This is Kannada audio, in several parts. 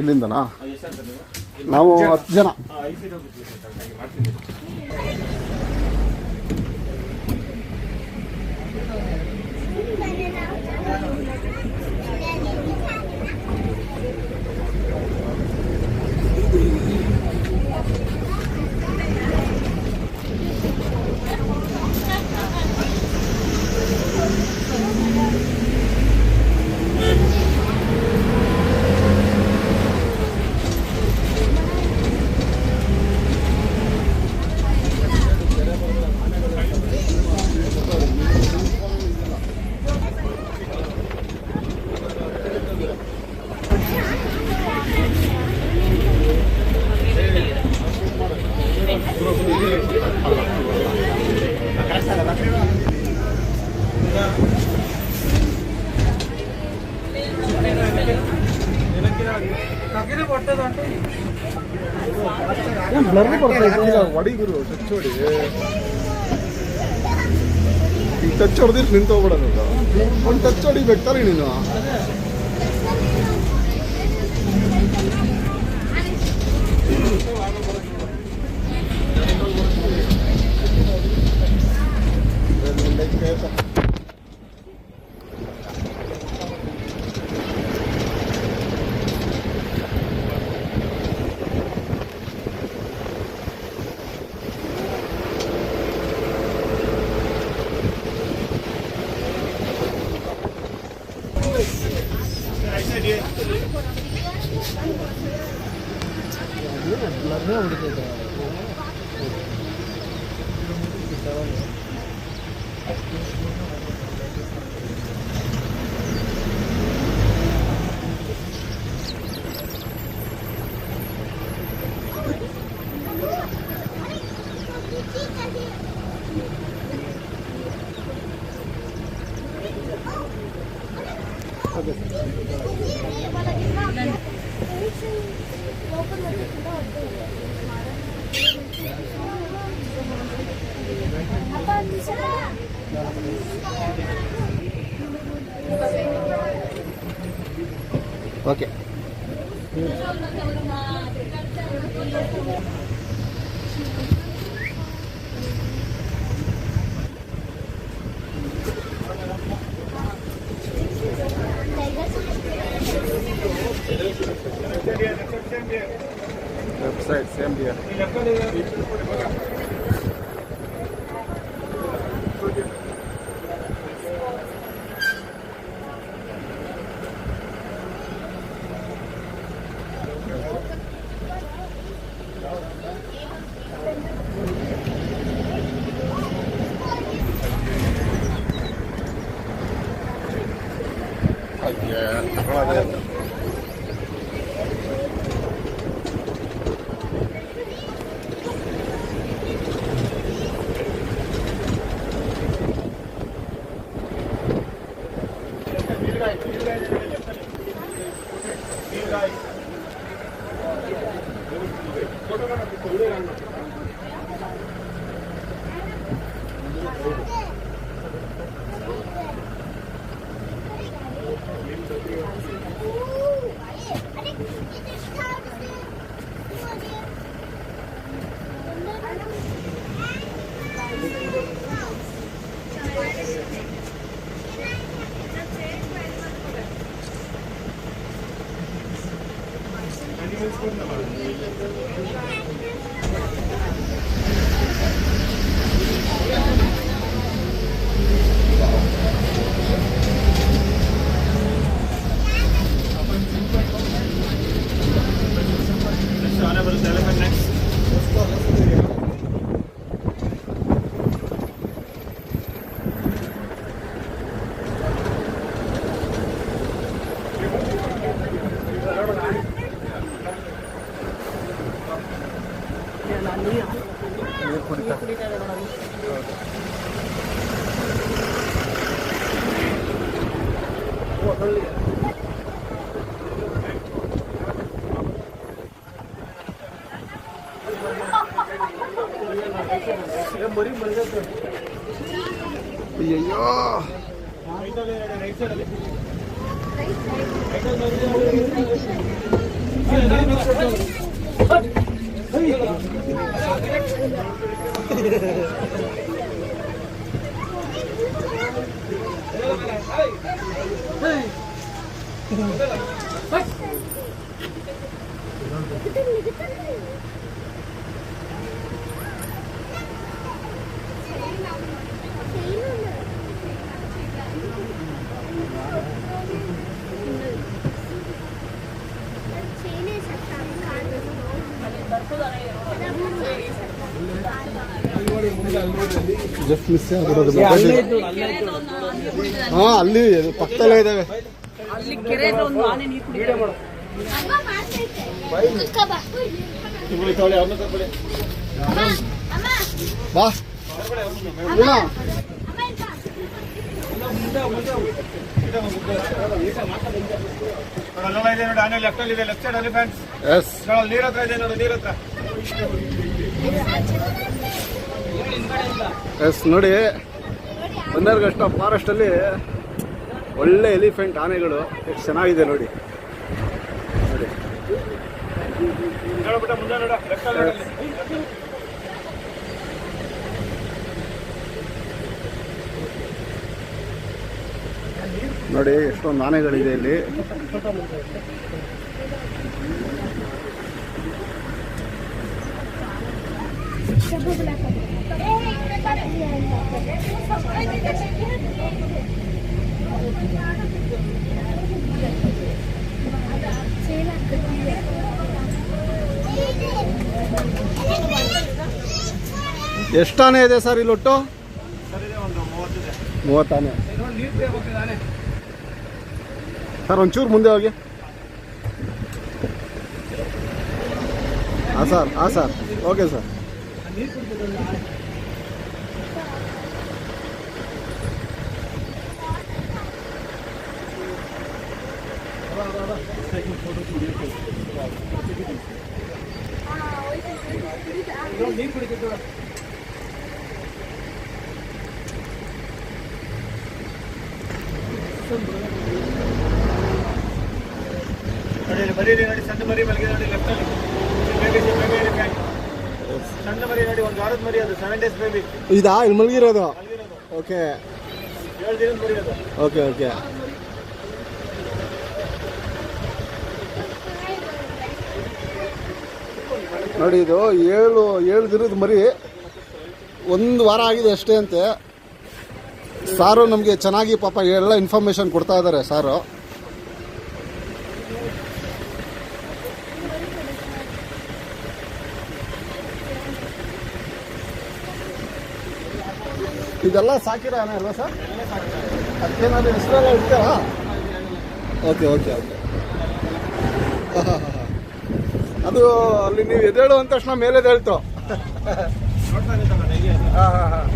ಇಲ್ಲಿಂದನಾ? ನಾವು? ಹತ್ತು ಜನ. ಬರ್ತೈತೆ ಹೊಡಿ ಗುರು ಟಚ್ ಹೊಡಿ ಈಗ ಟಚ್ ಹೊಡೆದಿರ್ ನಿಂತೋಗ್ಬಿಡೋದು. ಒಂದು ಟಚ್ ಹೊಡಿಬೇಕಲ್ಲ ನೀನು? ಓಕೆ あ! ನೀರು Bak. जस्ट मिस से आप बता दो ಹಾ ಅಲ್ಲಿ ಪಕ್ಕದಲ್ಲೇ ಇದಾವೆ. ಬಾ. ನೀರ ಅಲ್ಲೆಲ್ಲ ಇದೆ ನೋಡಿ ಆನೆ ಲೆಫ್ಟ್ ಅಲ್ಲಿ ಇದೆ ಲೆಫ್ಟ್ ಸೈಡ್ ಅಲ್ಲಿ ಎಸ್ ನೀರ್ ಹತ್ರ ಇದೆ ನೋಡಿ ನೀರ್ ಹತ್ರ. ಎಸ್ ನೋಡಿ. ಬಂದರ್ಗಷ್ಟ ಫಾರೆಸ್ಟ್ ಅಲ್ಲಿ ಒಳ್ಳೆ ಎಲಿಫೆಂಟ್ ಆನೆಗಳು ಎಷ್ಟು ಚೆನ್ನಾಗಿದೆ ನೋಡಿ. ನೋಡಿ. ನೋಡಿ ಎಷ್ಟೊಂದು ಆನೆಗಳಿದೆ ಇಲ್ಲಿ. ಎಷ್ಟು ಆನೆ ಇದೆ ಸರ್ ಇಲ್ಲಿ ಒಟ್ಟು ಮೂವತ್ತಾನೆ. ಸರ್ ಒಂಚೂರು ಮುಂದೆ ಹೋಗಿ. ಹಾಂ ಸರ್ ಹಾಂ ಸರ್. Okay sir. ಮರಿ ಇದೆ ನೋಡಿ ಸಣ್ಣ ಮರಿ ಮಲಗಿದ ನೋಡಿ ಲೆಫ್ಟ್ ಅಲ್ಲಿ. ಬೇಬಿ ಬೇಬಿ ಸಣ್ಣ ಮರಿ ನೋಡಿ ಒಂದು ವಾರದ ಮರಿ ಅದು ಸೆವೆನ್ ಡೇಸ್ ಬೇಬಿ ಇದಾ? ಇಲ್ಲಿ ಮಲಗಿರೋದು? ಮಲಗಿರೋದು. ಓಕೆ ಏಳು ದಿನದ ಮರಿ ಅದು. ಓಕೆ ಓಕೆ ನೋಡಿ ಇದು ಏಳು ಏಳು ದಿನದ ಮರಿ ಒಂದು ವಾರ ಆಗಿದೆ ಅಷ್ಟೇ ಅಂತೆ. ಸಾರು ನಮಗೆ ಚೆನ್ನಾಗಿ ಪಾಪ ಎಲ್ಲ ಇನ್ಫಾರ್ಮೇಶನ್ ಕೊಡ್ತಾ ಇದ್ದಾರೆ ಸಾರು. ಇದೆಲ್ಲ ಸಾಕಿರೋ ಅಲ್ವಾ ಸರ್? ಅದಕ್ಕೇನಾದ್ರು ಹೆಸರೆಲ್ಲ ಇಡ್ತೀರಾ ಓಕೆ ಓಕೆ ಓಕೆ ಅದು ಅಲ್ಲಿ ನೀವು ಎದ್ದೇಳು ಅಂದ ತಕ್ಷಣ ಮೇಲೆ ಹೇಳ್ತು ಹಾ ಹಾ ಹಾ ಅದು. ಹಾಂ ಹಾಂ ಹಾಂ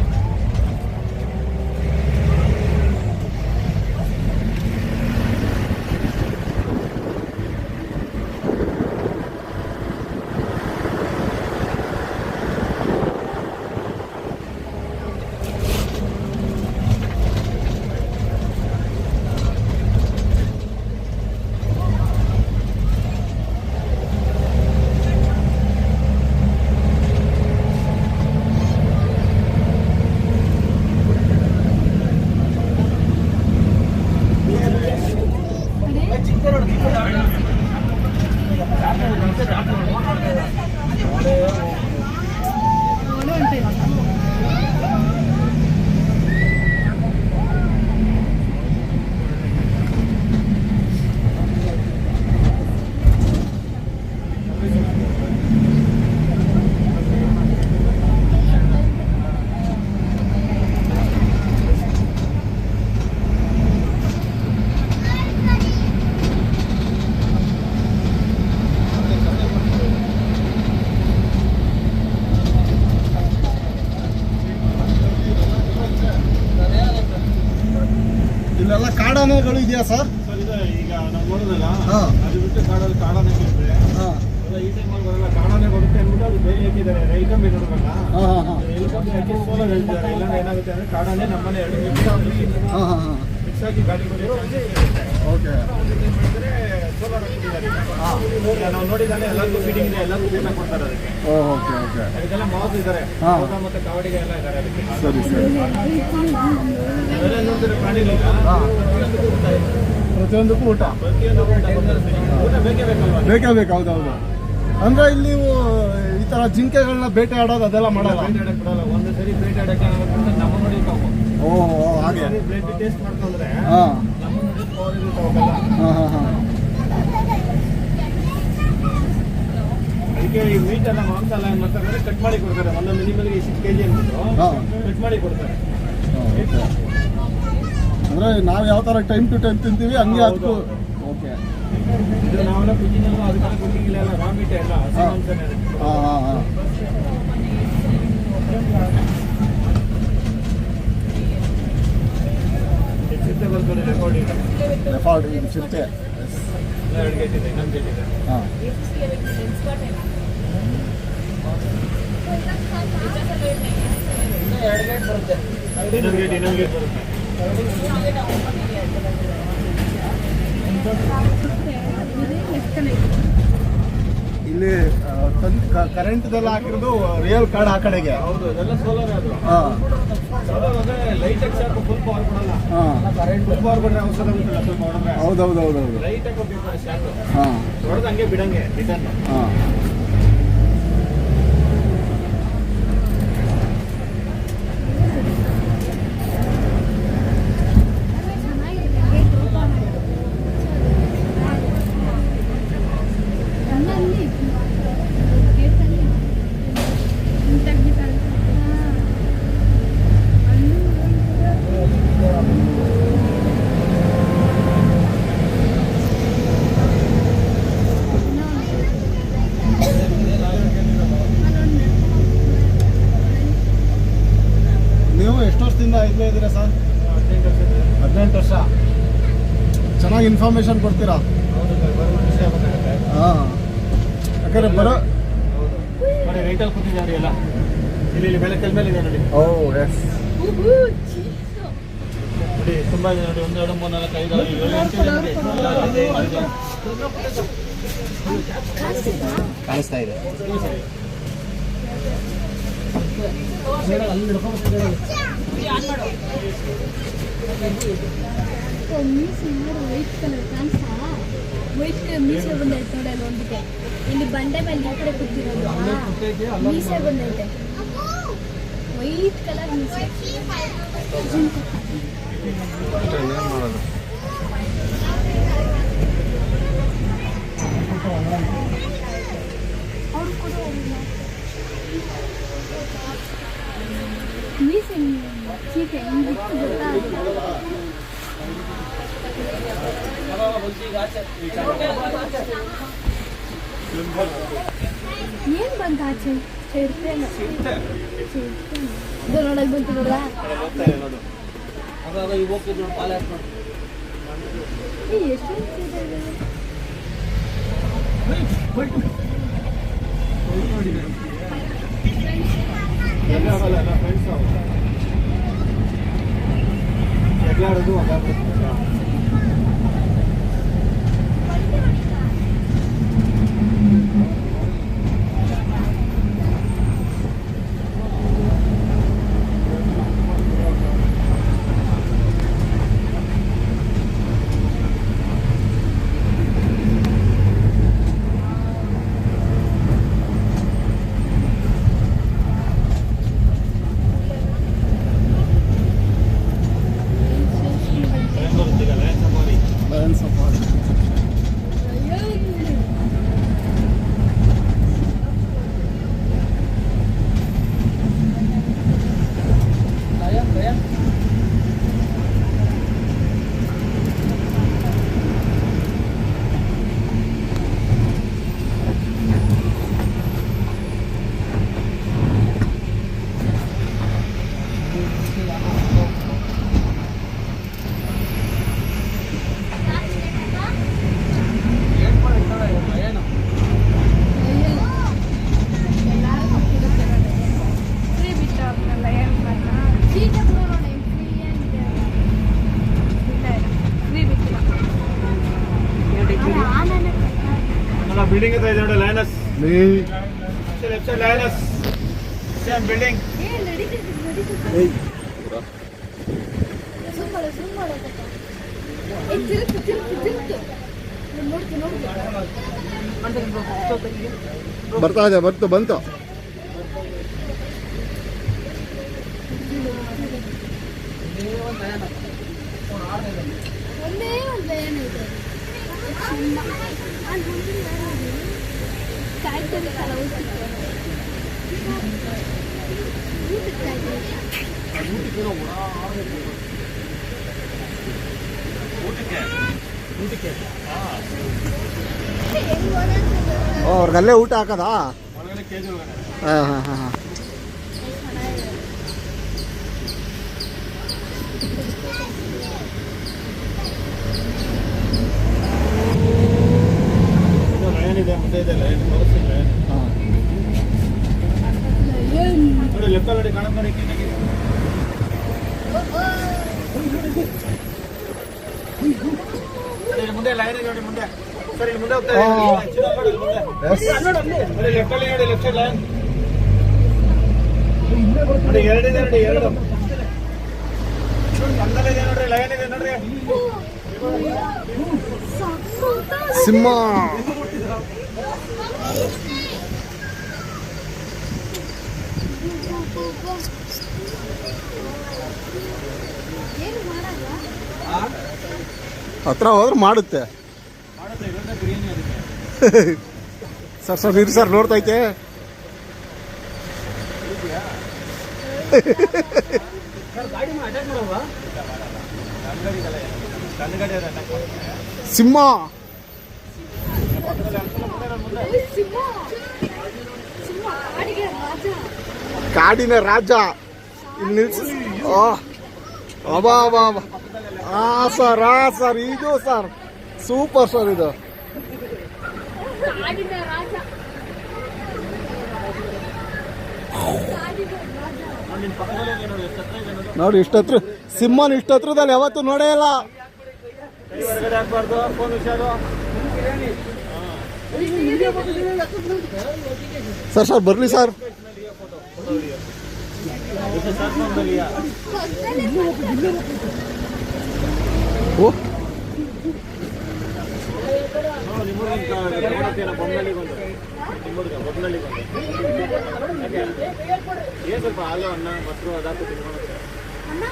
ಇಲ್ಲೆಲ್ಲ ಕಾಡಾನೆಗಳು ಇದೆಯಾ ಸರ್? ಈಗ ನಾವು ನೋಡೋದಲ್ಲ ಅದು ಬಿಟ್ಟು ಕಾಡಲ್ಲಿ ಕಾಡಾನೆ ಇದ್ರೆ ಈ ಟೈಮಲ್ಲಿ ಬರಲ್ಲ ಕಾಡಾನೆ ಬರುತ್ತೆ ಅಂದ್ಬಿಟ್ಟು ಅದು ಬೇರೆ ಹಾಕಿದ್ದಾರೆ. ಹಾಂ ಹಾಂ ಹೆಲಿಕಾಪ್ಟರ್ ಹಾಕಿ ಸೋಲಾರ್ ಹೇಳ್ತಿದ್ದಾರೆ. ಇಲ್ಲಾಂದ್ರೆ ಏನಾಗುತ್ತೆ ಅಂದ್ರೆ ಕಾಡಾನೆ ನಮ್ಮನೆ ಎರಡು ಮಿಕ್ಸ್ ಆಗಿ ಆಗಿ ಗಾಡಿ ಬಂದಿರೋ ಓಕೆ ನಾವು ನೋಡಿದ್ದಾನೆ ಎಲ್ಲರಿಗೂ ಫೀಡಿಂಗ್ ಇದೆ ಎಲ್ಲರಿಗೂ ಊಟ ಕೊಡ್ತಾರೆ ಓಕೆ ಓಕೆ ಇದೆಲ್ಲ ಮಾಸ್ ಇದ್ದಾರೆ ಮತ್ತೆ ಕಾವಡಿಗೆ ಎಲ್ಲ ಇದ್ದಾರೆ ಅದಕ್ಕೆ ಸರಿ ಸರಿ ಅವೆಲ್ಲ ನೋಡ್ತಾರೆ ಪ್ರಾಣಿಗಳು ಪ್ರತಿಯೊಂದಕ್ಕೂ ಊಟ ಪ್ರತಿಯೊಂದು ಊಟ ಬೇಕೇ ಬೇಕಲ್ವಾ ಬೇಕೇ ಬೇಕು ಹೌದೌದು ಅಂದ್ರೆ ಇಲ್ಲಿ ನೀವು ಈ ತರ ಜಿಂಕೆಗಳನ್ನ ಬೇಟೆ ಆಡೋದು ಅದೆಲ್ಲ ಮಾಡಲ್ಲ ಒಂದು ಸರಿ ಬೇಟೆ ಆಡಕ್ಕೆ ನಮ್ಮ ನೋಡಿ ಓ ಹಾಗೆ ಬ್ಲಡ್ ಟೇಸ್ಟ್ ಮಾಡ್ಕೊಂಡ್ರೆ ನಮ್ಮ ನೋಡಿ ಹಾ ಹಾ ಹಾ ಅದಕ್ಕೆ ಈ ಮೀಟ್ ಎಲ್ಲ ಮಾಂಸ ಎಲ್ಲ ಏನ್ ಮಾಡ್ತಾರೆ ಅಂದ್ರೆ ಕಟ್ ಮಾಡಿ ಕೊಡ್ತಾರೆ. ಒಂದೊಂದು ಮಿನಿಮಲ್ಗೆ ಇಷ್ಟು ಕೆಜಿ ಅಂದ್ಬಿಟ್ಟು ಹಾ. ಕಟ್ ಮಾಡಿ ಕೊಡ್ತಾರೆ. ಅಂದ್ರೆ ನಾವು ಯಾವ ತರ ಟೈಮ್ ಟು ಟೈಮ್ ತಿಂತೀವಿ ಹಂಗೆ ಅದಕ್ಕೂ. ಓಕೆ. ಇದು ನಾವೆಲ್ಲ ಕುಜಿನೆಲ್ಲ ಅದಕ್ಕೆಲ್ಲ ಕುಕಿಂಗ್ ಎಲ್ಲ ರಾ ಮೀಟ್ ಎಲ್ಲ ಹಸಿ ಹಾ. ರೆಕಾರ್ಡಿಂಗ್ ಎರಡು ಗೇಟ್ ಬರುತ್ತೆ ಇನ್ನೊಂದು ಗೇಟ್ ಇದೆ ಹಾ ಇನ್ನೊಂದು ಗೇಟ್ ಇನ್ನೊಂದು ಗೇಟ್ ಬರುತ್ತೆ ಇಲ್ಲಿ ಕರೆಂಟ್ದೆಲ್ಲ ಹಾಕಿರೋದು ರಿಯಲ್ ಕಾರ್ಡ್ ಆ ಕಡೆಗೆ ಹೌದು ಹೌದೌದು ಸೋಲಾರ್ ಆದ್ರು ಹಾ. ಸೋಲಾರ್ ಅಂದರೆ ಲೈಟ್ ಫುಲ್ ಪವರ್ ಕೊಡಲ್ಲ ಹಾ ಕರೆಂಟ್ ಫುಲ್ ಪವರ್ ಗೊತ್ತಿಲ್ಲ ಸ್ವಲ್ಪ ಹೌದು ಹೌದು ಲೈಟ್ ಹಾಂ. ಹಾ ಹೊಡೆದು ಹಂಗೆ ಬಿಡಂಗೆ ರಿಟರ್ನ್ ಹಾ ನೀವು ಎಷ್ಟು ವರ್ಷದಿಂದ ಇಲ್ಲೇ ಇದ್ದೀರಾ ಸರ್ ಹದಿನೆಂಟು ವರ್ಷದ ಹದಿನೆಂಟು ವರ್ಷ ಚೆನ್ನಾಗಿ ಇನ್ಫಾರ್ಮೇಶನ್ ಕೊಡ್ತೀರಾ? ಹಾಂ. ಯಾಕಂದ್ರೆ ಬರೋ ಕಾಣಿಸ್ತಾ ಬರೀ ರೈಟಲ್ಲಿ ಕೂತಿದ್ದಾರೆ ಎಲ್ಲ ಇಲ್ಲಿ ಬೆಳಕಲ್ ಮೇಲೆ ಇದೆ ನೋಡಿ. ಓ ಎಸ್ ನೋಡಿ ತುಂಬ ಇದೆ ನೋಡಿ. ಒಂದು ಎರಡು ಮೂರು ನಾಲ್ಕು ಐದು ಆರು ಏಳು ಎಂಟು ಇದೆ. ನೋಡಿ ಎಲ್ಲ ಮೀಸೆ ಇದೆ ವೈಟ್ ಕಲರ್ ಕಾಣಿಸ್ತಾ ವೈಟ್ ಕಲರ್ ಮೀಸೆ ಬಂದೈತೆ ನೋಡಿ ಅಲ್ಲಿ ಒಂದಿಗೆ ಇಲ್ಲಿ ಬಂಡೆ ಮೇಲೆ ಈ ಕಡೆ ಕೂತಿರೋದು ಮೀಸೆ ಬಂದೈತೆ. ವೈಟ್ ಕಲರ್ ಮೀಸೆ ಮೀಸೆ ಚೀಕೆ ಹಿಂಗಿತ್ತು ಗೊತ್ತಾಗುತ್ತೆ ಏನ್ ಬಂತ ಆಚೆ? ನೋಡಕ್ ಬಂತಿರಲ್ಲ ಎಷ್ಟು ಚಿರತೆ ಇದೆ? ಎಲ್ಲ ಆಗಲ್ಲ ಎಲ್ಲ ಫ್ರೆಂಡ್ಸ್ ಎಗ್ಲಾಡೋದು ಅದಾಗ್ಬಿಡುತ್ತೆ ಬಿಲ್ಡಿಂಗ್ ಇದೆ ನೋಡಿ ಲೈನಸ್ ನೀ left side lines same building ಏ ನಡೀತೈತೆ ನಡೀತೈತೆ zoom ಮಾಡು zoom ಮಾಡು ಅದಕ್ಕ. ಏ ತಿರುಗ್ತು ತಿರುಗ್ತು ತಿರುಗ್ತು ನೋಡ್ತು ನೋಡ್ತು ಬರ್ತಾ ಇದೆ ಬಂತು ಬಂತು ಒಂದೇ ಒಂದು ಭಯನ ಇದೆ ಚಿನ್ನ. ಅಲ್ಲಿ ಮುಂದಿನ ಯಾರು ಅದು? ಕಾಯ್ತಿರ್ಬೇಕಲ್ಲ ಊಟಕ್ಕೆ. ಊಟಕ್ಕೆ ಕಾಯ್ತಿರ್ಬೇಕು. ಹೆಂಗ್ ಓಡಾಡ್ತಿದ್ದಾರೆ? ಓ ಅವ್ರಿಗೆ ಅಲ್ಲೇ ಊಟ ಹಾಕದಾ ಒಳಗಡೆ ಕೇಜ್ ಒಳಗಡೆ ಹಾಂ ಹಾಂ ಹಾಂ ಹಾಂ ಇದೆ ಮುಂದೆ ಇದೆ ಲೈನ್ ತೋರಿಸ್ತೀನಿ ಲೈನ್ ಹಾಂ. ನೋಡಿ ಲೆಫ್ಟ್ ನೋಡಿ ಕಾಣುತ್ತೆ ನೋಡಿ. ನೋಡಿ, ಮುಂದೆ ಲೈನ್ ಇದೆ ನೋಡಿ ಮುಂದೆ. ಸರಿ ಮುಂದೆ ಹೋಗ್ತಾ. ನೋಡಿ ನೋಡಿ ಲೆಫ್ಟ್ ಅಲ್ಲಿ ನೋಡಿ ಲೆಫ್ಟ್ ಲೈನ್. ನೋಡಿ ಎರಡಿದೆ ನೋಡಿ ಎರಡು. ನೋಡ್ರಿ ಲೈನ್ ಇದೆ ನೋಡ್ರಿ. ಸಿಂಹ. ಏನು ಹತ್ರ ಹೋದ್ರೆ ಮಾಡುತ್ತೆ. ಸರ್ ಸರ್ ಇರಿ ಸರ್ ನೋಡ್ತೈತೆ ಸಿಂಹ ಸಿಂಹ ಸಿಂಹ ಕಾಡಿಗೆ ರಾಜ ಕಾಡಿನ ರಾಜ. ಇಲ್ಲಿ ಅಬಾ ಅಬಾ ಆ ಸರ್ ಆ, ಸರ್, ಇದು, ಸರ್. ಸೂಪರ್, ಸರ್, ಇದು. ನೋಡಿ, ಇಷ್ಟತ್ರ, ಸಿಂಹನ್ ಇಷ್ಟತ್ರದಲ್ಲಿ ಯಾವತ್ತೂ ನೋಡೇ ಇಲ್ಲ ಸರ್ ಸರ್ ಬರ್ಲಿ ಸರ್. ಓ. ಅನ್ನ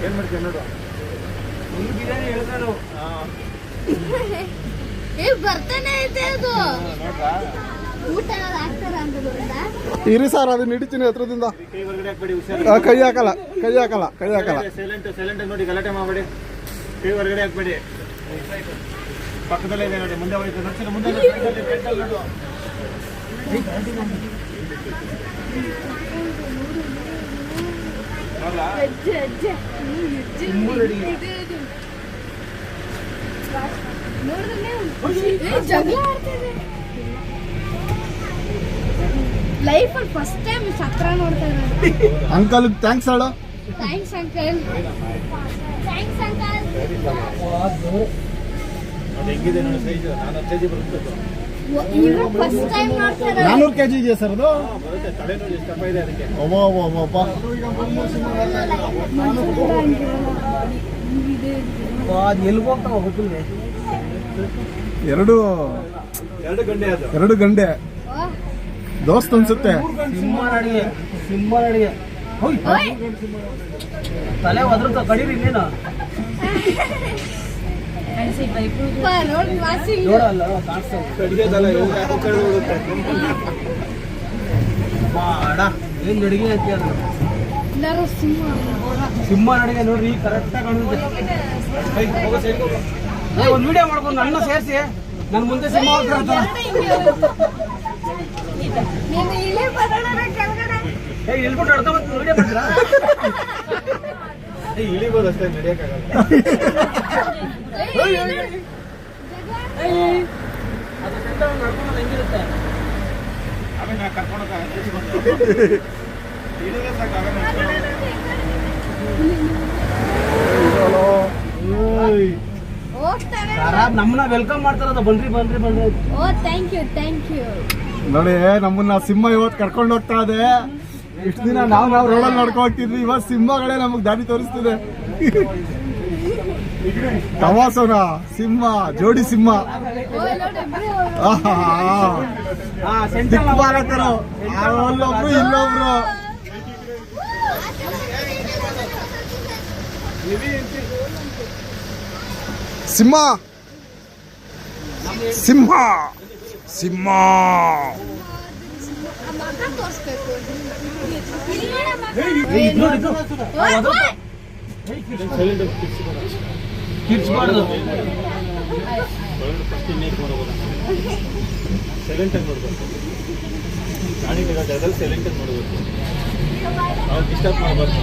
ಏನು ಮಾಡ್ತೀವಿ ನೋಡು ಬಿರಿಯಾನಿ ಹೇಳಿದ್ರು ಹಾಂ ಏ ಬರ್ತಾನೆ ಐತೆ ಅದು. ಊಟ ಏನಾದ್ರು ಹಾಕ್ತಾರ ಅಂತ ಗೊತ್ತಾ? ಇರಿ ಸರ್ ಅದನ್ನ ಹಿಡಿತೀನಿ ಹತ್ರದಿಂದ. ಕೈ ಹೊರಗಡೆ ಹಾಕ್ಬೇಡಿ ಆ, ಕೈ ಹಾಕಲ್ಲ ಕೈ ಹಾಕಲ್ಲ ಕೈ ಹಾಕಲ್ಲ. ಸೈಲೆಂಟ್ ಸೈಲೆಂಟ್ ನೋಡಿ ಗಲಾಟೆ ಮಾಡಬೇಡಿ. ಕೈ ಹೊರಗಡೆ ಹಾಕ್ಬೇಡಿ. ಪಕ್ಕದಲ್ಲೇ ಇದೆ ನೋಡಿ ಮುಂದೆ ಹೋಯ್ತು. ನೋಡಿ ಮುಂದೆ ನೋಡಿ, front ಅಲ್ಲಿ, front ಅಲ್ಲಿ ನೋಡು ನೋಡ್ಲಾ? ಅಜ್ಜೆ ಅಜ್ಜೆ ಹ್ಮ್, ಅಜ್ಜೆ. ಇದು, ಇದು. ಲೈಫಲ್ಲಿ ಫಸ್ಟ್ ಟೈಮ್ ಸತ್ರ ನೋಡ್ತಾ ಇರೋದು ಅಂಕಲ್ ಥ್ಯಾಂಕ್ಸ್ ಹೇಳು ಥ್ಯಾಂಕ್ಸ್ ಅಂಕಲ್ ಥ್ಯಾಂಕ್ಸ್ ಅಂಕಲ್ ನಾನೂರು ಕೆ ಜಿ ಇದೆಯಾ ಸರ್ ಅದು? ಇದೆ ಅದಕ್ಕೆ. ಒಬ್ಬ ಒಬ್ಬ ಎರಡು ಎರಡು ಗಂಟೆ ಅದು. ಎರಡು ಗಂಡೆ ದೋಸ್ತ್ ಅನ್ಸುತ್ತೆ. ಸಿಂಹನಡಿಗೆ ಸಿಂಹನಡಿಗೆ ಹೋಯ್. ತಲೆ ಒದ್ರತ ಕಡೀರಿ ನೀನು ನೋಡಲ್ಲ ಏನ್ ನಡಿಗೆ ಅಂತ ಅದು? ಸಿಂಹ. ನಡಿಗೆ ನೋಡ್ರಿ ಕರೆಕ್ಟಾಗಿ ಕಾಣುತ್ತೆ. ಒಂದ್ ವಿಡಿಯೋ ಮಾಡ್ಕೊಂಡು ಅಣ್ಣ ಸೇರಿಸಿ. ನನ್ನ ಮುಂದೆ ಸಿಂಹ ಏ ಎಲ್ಬಿಟ್ಟು ಅರ್ಥ ವಿಡಿಯೋ ಮಾಡ್ತೀರಾ? ಏ, ಇಳಿಬೋದು ಅಷ್ಟೇ ನಡೆಯಕ್ಕಾಗಲ್ಲ. ಅದು ಸೆಂಟರ್ ನಡ್ಕೊಂಡು ಹೆಂಗಿರುತ್ತೆ ಆಮೇಲೆ ನಾ ಕರ್ಕೊಂಡು ನಮ್ಮನ್ನ ವೆಲ್ಕಮ್ ಮಾಡ್ತಾರದು ಬನ್ರಿ ಬನ್ರಿ ಬನ್ರಿ. ಅಂತ. Oh thank you thank you ನೋಡಿ ನಮ್ಮನ್ನ ಸಿಂಹ ಇವತ್ತು ಕರ್ಕೊಂಡು ಹೋಗ್ತಾ ಇದೆ. ಇಷ್ಟು ದಿನ ನಾವು ನಾವು ರೋಡಲ್ಲಿ ನೋಡ್ಕೊ ಹೋಗ್ತಿದ್ವಿ. ಇವತ್ತು ಸಿಂಹಗಳೇ ನಮಗೆ ದಾರಿ ತೋರಿಸ್ತಿದೆ. ತವಾಸನ ಸಿಂಹ ಜೋಡಿ ಸಿಂಹ. ದಿಕ್ಪಾಲಕರು ಅಲ್ಲೊಬ್ರು ಇಲ್ಲೊಬ್ರು. ಸಿಂಹ. ಸಿಂಹ. ಸಿಂಹ. ಸೈಲೆಂಟ್ ಆಗಿ ನೋಡ್ಬೇಕು ಪ್ರಾಣಿಗಳ ಜಾಗದಲ್ಲಿ ಸೈಲೆಂಟ್ ಆಗಿ ನೋಡ್ಬೇಕು ಅವ್ರು ಡಿಸ್ಟರ್ಬ್ ಮಾಡಬಾರ್ದು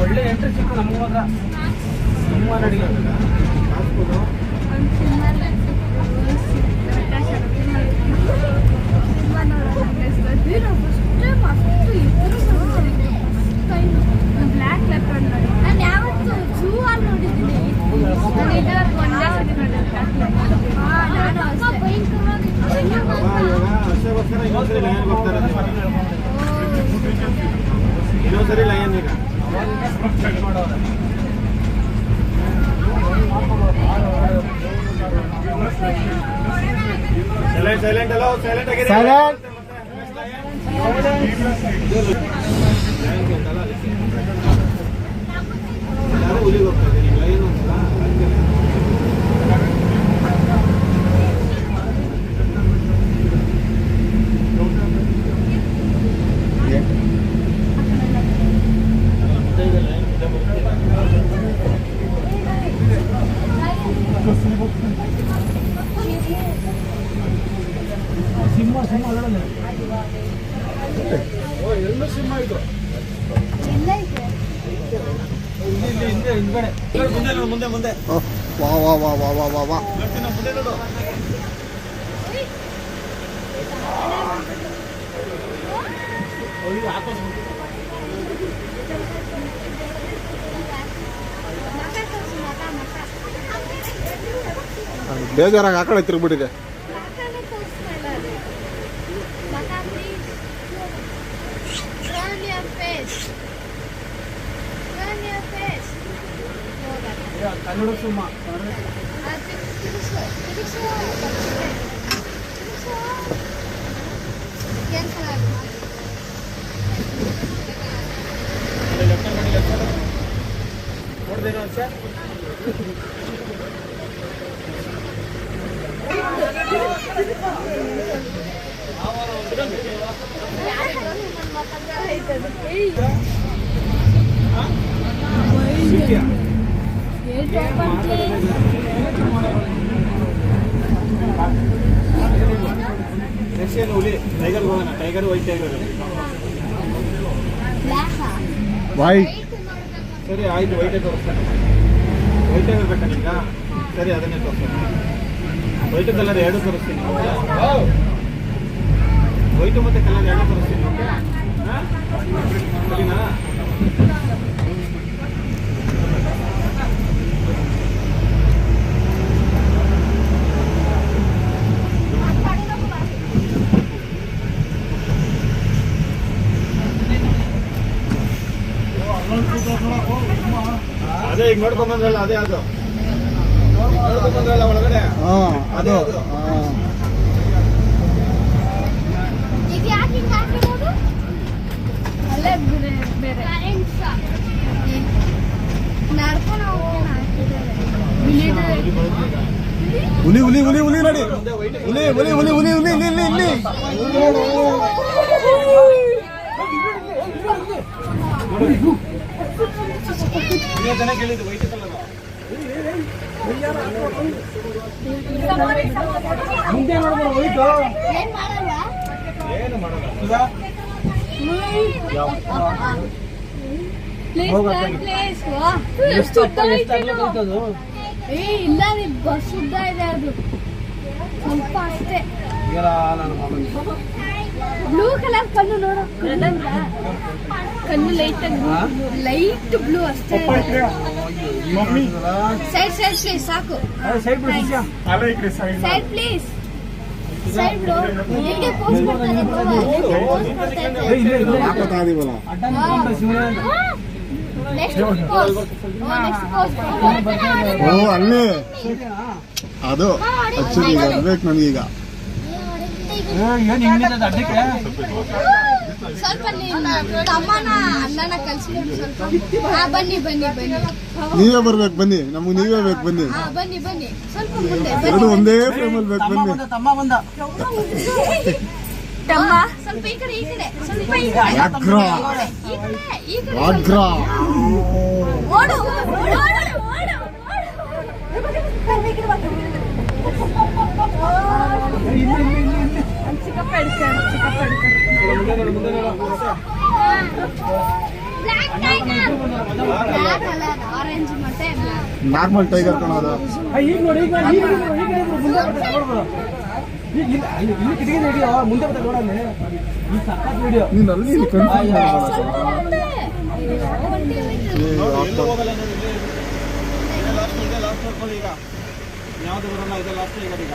ಬ್ಲ್ಯಾಕ್ ಎಂಟ್ರಿ ಸಿಕ್ಕು ಪಿಂಕ್ ಬ್ಲ್ಯಾಕ್ ಕಲರ್ ಚಿಕ್ಕ ಲೈನ್ಗೆ ಹೋಗೋಣ ನಾನು ಏನಿಲ್ಲ ಲೈನ್ ಲೈನ್ ಟೈಗರ್ ಇಲ್ಲಿಗೆ ಹೋಗೋಣ ಸಿಮ್ಮಿಗೆ ಹೋಗೋಣ ಲೈನ್ ಸಿಮ್ಮಿಗೆ ಹಂಗಾರೆ ನೆಕ್ಸ್ಟ್ ಸಿಮ್ಮಿಗೆ ಹೋಗೋಣ ಹೇಳ್ಬಿಟ್ಟೆ ಹಂಗೆ ಮಾತಾಡ್ಸ್ಕೊಂಡು ಹೋಗ್ತೀನಿ ಭಯ ಆಯ್ತು ಅಂತ ಹೇಳ್ಬೇಕಾದ್ರೆ ಎಷ್ಟನೇ ಕ್ಲಾಸ್ ಸರ್, ಒಳ್ಳೆ ಎಂಟ್ರಿ ಸಿಕ್ಕು ನಮ್ಗೆ ಮಾತ್ರ ತುಂಬ ನಡಿಗೆ ಹಾಸ್ಪಿಟಲ್ ಬ್ಲ್ಯಾಕ್ ಲೆಪರ್ಡ್ ನೋಡಿ ನಾನು ಯಾವತ್ತು ಝೂ ಅಲ್ಲಿ ನೋಡಿದ್ದೀನಿ ನಾನು ಇದುವರೆಗೂ ಒಂದೇ ಸತಿ ನೋಡಿದ್ದೀನಿ ಹಾಂ ನಾನು ಅಷ್ಟೇ ಇವಾಗ ಅಷ್ಟಕ್ಕೋಸ್ಕರ ಇನ್ನೊಂದ್ಸರಿ ಲೈನ್ಗೆ ಹೋಗ್ತಾರೆ ಇನ್ನೊಂದ್ಸರಿ ಲೈನ್ ಈಗ ಸೈಲೆಂಟ್ ಸೈಲೆಂಟ್ ಅಲ್ಲ ಸೈಲೆಂಟ್ ಆಗಿರಿ Silent. ನಾನು ಹುಲಿಗೆ ಹೋಗ್ತಾ ಇದ್ದೀನಿ ಲೈನ್ ಒಂದ್ಸಲ ಹಂಗೆ ಸಿಂಹ ಸಿಂಹ ಅದರಲ್ಲಿ ಎಲ್ಲ ಇದೆ ಇಲ್ಲಿ ಇಲ್ಲಿ ಹಿಂದೆ ಹಿಂದ್ಗಡೆ ಮುಂದೆ ನೋಡು ಮುಂದೆ ಮುಂದೆ ಓಹ್, ವಾ ವಾ ವಾ ವಾ ವಾ ವಾ ವಾ. ಬೇಜಾರಾಗಿ ಆ ಕಡೆ ತಿರುಗ್ಬಿಟ್ಟಿದೆ. ಕನ್ನಡ ಸಿಂಹ ನೋಡ್ದೇನೋ ನೆಕ್ಸ್ಟ್ ಏನು ಹುಲಿ ಟೈಗರ್ ಹೋಗೋಣ ಟೈಗರ್ ವೈಟ್ ಟೈಗರ್ ವೈಟ್ ಸರಿ ಆಯ್ತು ವೈಟೇ ತೋರಿಸ್ತಾನೆ ವೈಟ್ ಟೈಗರ್ ಬೇಕಾ ನಿಮ್ಗ? ಸರಿ ಅದನ್ನೇ ತೋರಿಸ್ತಾನೆ ವೈಟ್ ಕಲರ್ ಎರಡು ತೋರಿಸ್ತೀನಿ ವೈಟು ಮತ್ತೆ ಕಲರ್ ಎರಡು ತೋರಿಸ್ತೀನಿ ಸರಿನಾ? ಅದೇ ಈಗ ನೋಡ್ಕೊಂಬಂದ್ರಲ್ಲ ಅದೇ ಅದು. ಒಳಗಡೆ? ಹುಲಿ ಹುಲಿ ಹುಲಿ ಹುಲಿ ನೋಡಿ. ಹುಲಿ ಹುಲಿ ಹುಲಿ ಹುಲಿ ಹುಲಿ ಇಲ್ಲಿ ಇಲ್ಲಿ ಇಲ್ಲಿ ಏ ಇಲ್ಲ ರೀ ಬಸ್ ಉದ್ದ ಇದೆ ಅದು. ಸ್ವಲ್ಪ ಅಷ್ಟೇ. ಬ್ಲೂ ಕಲರ್ ಕಣ್ಣು ನೋಡು. ಕಣ್ಣು ಲೈಟ್? ಲೈಟ್ ಬ್ಲೂ ಅಷ್ಟೇ. ಸೈಡ್ ಸೈಡ್ ಪ್ಲೀಸ್ ಸಾಕು. ಸೈಡ್ ಪ್ಲೀಸ್ ಸೈಡ್ ಬಿಡು. ಹೆಂಗೆ ಪೋಸ್ ಕೊಡ್ತಾರೆ ಬಾಬಾ? ಹೆಂಗೆ pose ಕೊಡ್ತಾ ಇದ್ದಾರೆ? ಏ, ಇಲ್ಲೇ, ಇಲ್ಲೇ. ಅಡ್ಡ ನಿಂತ್ಕೊಂಡ್ರೆ ಶಿವನೇ ನೆಕ್ಸ್ಟ್ ಪೋಸ್ ನೆಕ್ಸ್ಟ್ ಪೋಸ್ ಓ ಅಲ್ಲಿ. ಅದು. ಆಕ್ಚುಲಿ ಬರ್ಬೇಕು ನನಗೀಗ ಏ, ಏನ್ ಹಿಂಗಿದೆ ಅಡ್ಡಕ್ಕೆ ಸ್ವಲ್ಪ ತಮ್ಮನ ಅಣ್ಣನ ಕಲ್ಸ್ಕೊಂಡು ಸ್ವಲ್ಪ. ಹಾ ಬನ್ನಿ ಬನ್ನಿ ಬನ್ನಿ. ನೀವೇ ಬರ್ಬೇಕು ಬನ್ನಿ. ನಮ್ಗೆ ನೀವೇ ಬೇಕು ಬನ್ನಿ. ಹಾ ಬನ್ನಿ ಬನ್ನಿ. ಸ್ವಲ್ಪ ಮುಂದೆ ಎರಡು ಒಂದೇ ಫ್ರೇಮಲ್ಲಿ ಬೇಕು ತಮ್ಮ ಬನ್ನಿ. ತಮ್ಮ ಬಂದ. ತಮ್ಮ ಸ್ವಲ್ಪ ಈ ಕಡೆ ಈ ಕಡೆ ಸ್ವಲ್ಪ ಈ ಕಡೆ. ವ್ಯಾಘ್ರ ಈ ಕಡೆ ವ್ಯಾಘ್ರ ಓಡು ಓಡು ಓಡು ಓಡು ಚಿಕ್ಕಪ್ಪ ಹಿಡ್ಕೊಂಡು ಚಿಕ್ಕಪ್ಪ ಹಿಡ್ಕೊಂಡು. ಆರೆಂಜ್ ಮತ್ತೆ ನಾರ್ಮಲ್ ಟೈಗರ್ ಕಾಣೋದು ಈಗ ನೋಡಿ ಈಗ ಈಗ ಇಲ್ಲ, ಕಿಟಕಿ ಹಿಡಿಯೋ ಮುಂದೆ ಈ ವಿಡಿಯೋ ನೀನು ಅಲ್ಲಿ ಇಲ್ಲಿ ಕನ್ಫ್ಯೂಸ್ ಲಾಸ್ಟ್ ಇದೇ ಲಾಸ್ಟ್ ನೋಡ್ಕೊಳ್ಳಿ ಈಗ. ಯಾವ್ದು ಬರಲ್ಲ ಇದೆ ಲಾಸ್ಟ್ ಈಗ ಈಗ.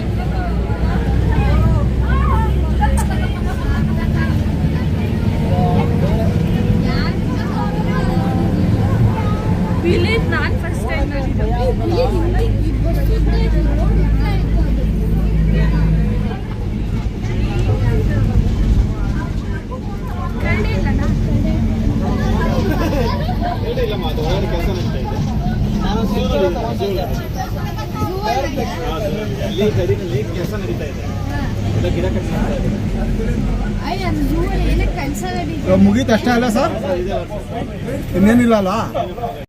ವಿಲೇಜ್ ನಾನು ಫಸ್ಟ್ ಟೈಮ್ ಕೆಲಸ ನಡೀತಾ ಅಲ್ಲಿ ಸರ್? ಇನ್ನೇನಿಲ್ಲ ಅಲ್ಲ?